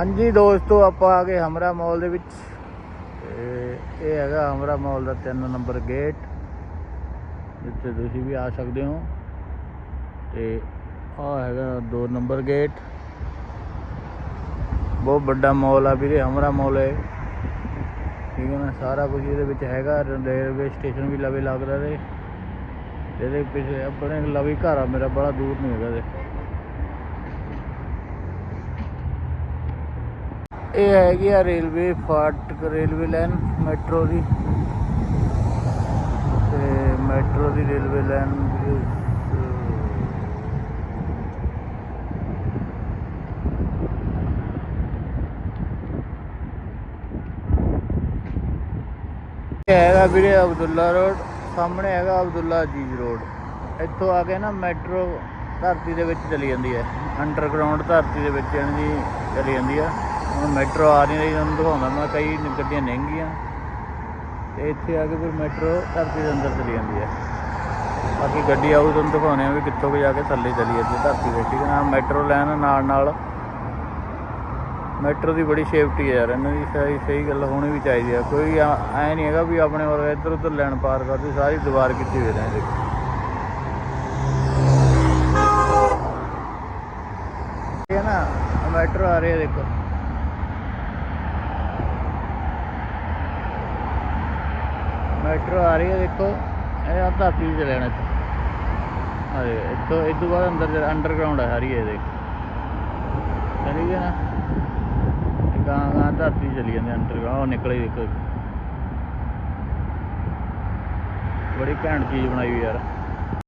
ਹਾਂਜੀ ਦੋਸਤੋ, ਆਪਾਂ ਆ ਗਏ ਹਮਰਾ ਮਾਲ ਦੇ ਵਿੱਚ। ਤੇ ਇਹ ਹੈਗਾ ਹਮਰਾ ਮਾਲ ਦਾ 3 ਨੰਬਰ ਗੇਟ, ਜਿੱਥੇ ਤੁਸੀਂ ਵੀ ਆ ਸਕਦੇ ਹੋ। ਤੇ ਆ ਹੈਗਾ 2 ਨੰਬਰ ਗੇਟ। ਬਹੁਤ ਵੱਡਾ ਮਾਲ ਆ ਵੀਰੇ, ਹਮਰਾ ਮਾਲ ਹੈ। ਠੀਕ ਹੈ ਨਾ, ਸਾਰਾ ਕੁਝ ਇਹਦੇ ਵਿੱਚ ਹੈਗਾ। ਰੇਲਵੇ ਸਟੇਸ਼ਨ ਵੀ ਲਵੇ ਲੱਗਦਾ ਤੇ ਇਹਦੇ। ਪਿੱਛੇ ਆਪਣੇ ਲਵੇ ਘਰ ਆ, ਮੇਰਾ ਬੜਾ ਦੂਰ ਨਹੀਂ ਹੈਗਾ ਤੇ ਇਹ ਹੈਗੀ ਆ ਰੇਲਵੇ ਫਾਟਕ, ਰੇਲਵੇ ਲਾਈਨ, ਮੈਟਰੋ ਦੀ। ਤੇ ਮੈਟਰੋ ਦੀ ਰੇਲਵੇ ਲਾਈਨ ਇਹ ਹੈਗਾ ਵੀਰੇ ਅਬਦੁੱਲਾ ਰੋਡ, ਸਾਹਮਣੇ ਹੈਗਾ ਅਬਦੁੱਲਾ ਅਜੀਜ਼ ਰੋਡ। ਇੱਥੋਂ ਆ ਕੇ ਨਾ ਮੈਟਰੋ ਧਰਤੀ ਦੇ ਵਿੱਚ ਚਲੀ ਜਾਂਦੀ ਹੈ। ਅੰਡਰਗਰਾਉਂਡ ਧਰਤੀ ਦੇ ਵਿੱਚ ਇਹਨਾਂ ਦੀ ਚਲੀ ਜਾਂਦੀ ਆ। ਹੁਣ ਮੈਟਰੋ ਆ ਨਹੀਂ ਰਹੀ ਤੁਹਾਨੂੰ ਦਿਖਾਉਂਦਾ ਮੈਂ ਕਈ ਗੱਡੀਆਂ ਲੰਘੀਆਂ ਤੇ ਇੱਥੇ ਆ ਕੇ ਫਿਰ ਮੈਟਰੋ ਧਰਤੀ ਦੇ ਅੰਦਰ ਚਲੀ ਜਾਂਦੀ ਹੈ। ਬਾਕੀ ਗੱਡੀ ਆਊ, ਤੁਹਾਨੂੰ ਦਿਖਾਉਂਦੇ ਆ ਵੀ ਕਿੱਥੋਂ ਕੁ ਜਾ ਕੇ ਥੱਲੇ ਚਲੀ ਜਾਂਦੀ ਹੈ ਧਰਤੀ ਦੇ। ਠੀਕ ਹੈ ਨਾ, ਮੈਟਰੋ ਲਾਈਨ ਨਾਲ ਨਾਲ ਮੈਟਰੋ ਦੀ ਬੜੀ ਸੇਫਟੀ ਹੈ ਯਾਰ, ਇਹਨਾਂ ਦੀ ਸਹੀ ਸਹੀ ਗੱਲ ਹੋਣੀ ਵੀ ਚਾਹੀਦੀ ਹੈ। ਕੋਈ ਐ ਨਹੀਂ ਹੈਗਾ ਵੀ ਆਪਣੇ ਵਰਗਾ ਇੱਧਰ ਉੱਧਰ ਲੈਣ ਪਾਰ ਕਰਦੇ, ਸਾਰੀ ਦੀਵਾਰ ਕੀਤੀ ਹੋਈ ਰਹਿੰਦੇ ਇਹ ਹੈ ਨਾ ਮੈਟਰੋ ਆ ਰਹੀ ਹੈ ਦੇਖੋ। ਮੈਟਰੋ ਆ ਰਹੀ ਹੈ, ਦੇਖੋ। ਇਹ ਆ ਧਰਤੀ 'ਚ ਲੈਣਾ ਇੱਥੇ। ਅਰੇ ਇੱਥੋਂ ਇਹ ਬਾਅਦ ਅੰਦਰ ਅੰਡਰਗਰਾਉਂਡ ਹੈ ਸਾਰੀ ਇਹ ਦੇਖ। ਠੀਕ ਹੈ ਨਾ। ਗਾਂ ਗਾਂ ਧਰਤੀ ਚਲੀ ਜਾਂਦੀ ਅੰਡਰਗਰਾਉਂਡ ਉਹ ਨਿਕਲੇ ਦੇਖੋ। ਬੜੀ ਘੈਂਟ ਚੀਜ਼ ਬਣਾਈ ਹੋਈ ਯਾਰ।